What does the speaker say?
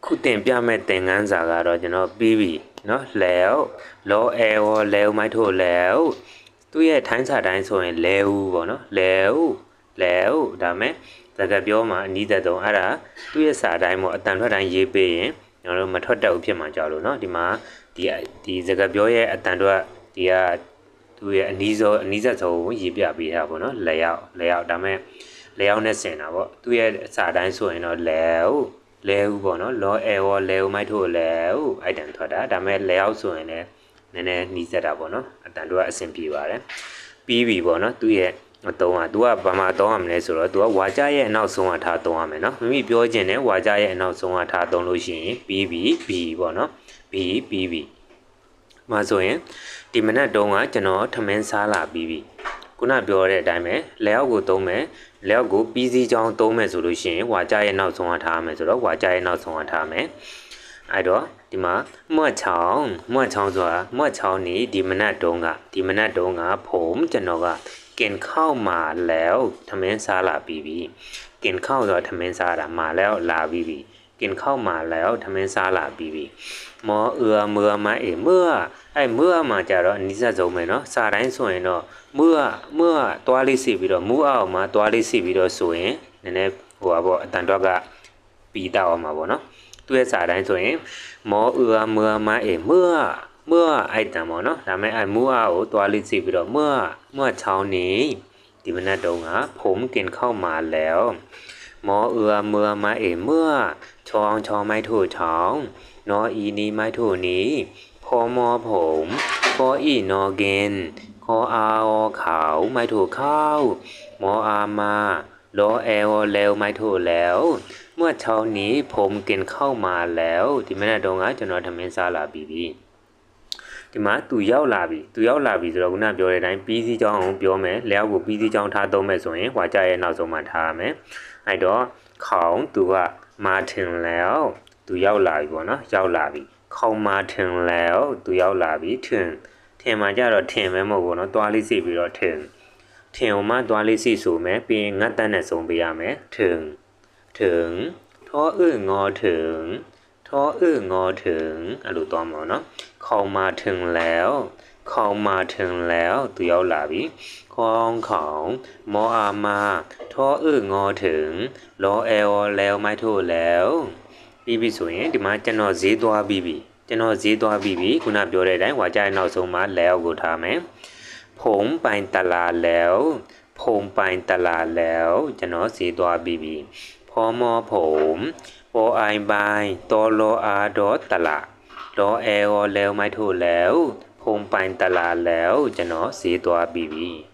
အခုတင်ပြမဲ့သင်ခန်းစာကတော့ကျွန်တော်ပြီးပြီเนาะလဲလောအဲဝလဲဦးမိုက်ထို့လဲဦးသူ့ရဲ့ထိုင်းစာတိုင်းဆိုရင်လဲဦးပေါ့နော်လဲဦးလဲဦးဒါမဲ့စကားပြောမှာအနီးသက်ဆုံးအဲ့ဒါသူ့ရဲ့စာတိုင်းပေါ့အတန်ထွက်တိုင်းရေးပေးရင်ကျွန်တော်တို့မထွက်တတ်ဘူးဖြစ်မှာကြောက်လို့เนาะဒီမှာဒီဒီစကားပြောရဲ့အတန်ထွက်ဒီကသူ့ရဲ့အနီးဆုံးအနီးသက်ဆုံးရေးပြပေးတာပေါ့နော်လဲရောက်လဲရောက်ဒါမဲ့လဲရောက်နဲ့ဆင်တာပေါ့သူ့ရဲ့စာတိုင်းဆိုရင်တော့လဲဦး လဲဦးပေါ့နော်လောအဲဝလဲဦးမိုက်ထို့လဲဦးအိုက်တန်ထွက်တာဒါမဲ့လဲရောက်ဆိုရင်လည်းနည်းနည်းနှီးစက်တာပေါ့နော်အတန်တို့ကအဆင်ပြေပါတယ်ပြီးပြီပေါ့နော်သူ့ရဲ့အတုံးอ่ะ तू ကဘာမှတောင်းရမလဲဆိုတော့ तू ကဝါကြရဲ့အနောက်ဆုံးကထားတောင်းရမယ်เนาะမိမိပြောခြင်းနဲ့ဝါကြရဲ့အနောက်ဆုံးကထားတောင်းလို့ရှိရင်ပြီးပြီပြီးပေါ့เนาะပြီးပြီးပြီမှာဆိုရင်ဒီမနက်တုန်းကကျွန်တော်ထမင်းစားလာပြီးပြီ ခုနပြောတဲ့အတိုင်းပဲလက်အောက်ကိုသုံးမယ်လက်အောက်ကိုပြီးစီးချောင်းသုံးမယ်ဆိုလို့ရှိရင်ဝါကြရဲ့နောက်ဆုံးကထားမယ်ဆိုတော့ဝါကြရဲ့နောက်ဆုံးကထားမယ်အဲ့တော့ဒီမှာမွတ်ချောင်းမွတ်ချောင်းဆိုတာမွတ်ချောင်းနေဒီမနက်တုန်းကဒီမနက်တုန်းကဖုံကျွန်တော်ကกินข้าวมาแล้วထမင်းစားလာပြီးပြီกินข้าวဆိုတာထမင်းစားတာมาแล้วလာပြီးပြီ กินข้าวมาแล้วထမင်းစားလာပြီးပြီမောเอือเมือမအေเมื่อအဲ့เมื่อမှာကြတော့အနိစ္စဆုံးပဲเนาะစာတိုင်းဆိုရင်တော့เมื่อเมื่อတွားလေးစီပြီးတော့မူအောက်မှာတွားလေးစီပြီးတော့ဆိုရင်နည်းနည်းဟိုပါပေါ့အတန်တော့ကပြီးတော့မှာပေါ့เนาะသူ့ရဲ့စာတိုင်းဆိုရင်မောเอือเมือမအေเมื่อเมื่อไอတန်ပေါ့နော်ဒါမဲ့အဲမူအားကိုတွားလေးစီပြီးတော့เมื่อเมื่อเช้านี้ဒီမနက်တုန်းကผมกินข้าวมาแล้วหมอเอือเมื่ อมาเอเมื่อชองชอไม่ถูกชองนออีนี้ไม่ถูกนี้พอมอผมพออีนอเกนคออาอขาวไม่ถูกข้าวหมออามาโลเอลแล้วไม่ถูกแล้ว เมื่อเช้านี้ผมกินข้าวมาแล้วဒီမနက်တုန်းကကျွန်တော်ထမင်းစားလာပြီးပြီဒီမှာသူရောက်လာပြီသူရောက်လာပြီဆိုတော့ခုနပြောတဲ့အတိုင်းပြီးစီးကြောင်းအောင်ပြောမယ်လျှောက်ကိုပြီးစီးကြောင်းထားသုံးမယ်ဆိုရင်ဟွာကြရဲ့နောက်ဆုံးမှထားရမယ်အဲ့တော့ခေါင်သူက မာတင်လဲသူရောက်လာပြီပေါ့နော်ရောက်လာပြီခေါမာတင်လဲသူရောက်လာပြီထင်ထင်မှာကြတော့ထင်ပဲမဟုတ်ဘူးနော်သွားလေးစီပြီးတော့ထင်ထင်အောင်မှသွားလေးစီဆိုမယ်ပြီးရင်ငတ်တန်းနဲ့စုံပေးရမယ်ထင်ထင်ထောအငောထင်ထောအငောထင်အဲ့လိုသွားမှာနော်ခေါမာထင်လဲ ခေါင်มาถึงแล้วသူရောက်လာပြီခေါင်ခေါင်မောအာမာท้ออึ้งงอถึงလောเอลแล้วไม่ถูกแล้วပြီးပြီဆိုရင်ဒီမှာကျွန်တော်ဈေးသွားပြီးပြီကျွန်တော်ဈေးသွားပြီးပြီခုနပြောတဲ့အတိုင်းဝါကြရဲ့နောက်ဆုံးမှာแล้วကိုထားမယ်ผงပိုင်တလာแล้วผงပိုင်တလာแล้วကျွန်တော်ဈေးသွားပြီးပြီพอมอผมปอไอบายตอรออาดอตละรอแอลแล้วไม่ถูกแล้ว ဟ ோம் ပိုင်တလာလဲကိုကျွန်တော်ဈေးသွားပြီးပြီ။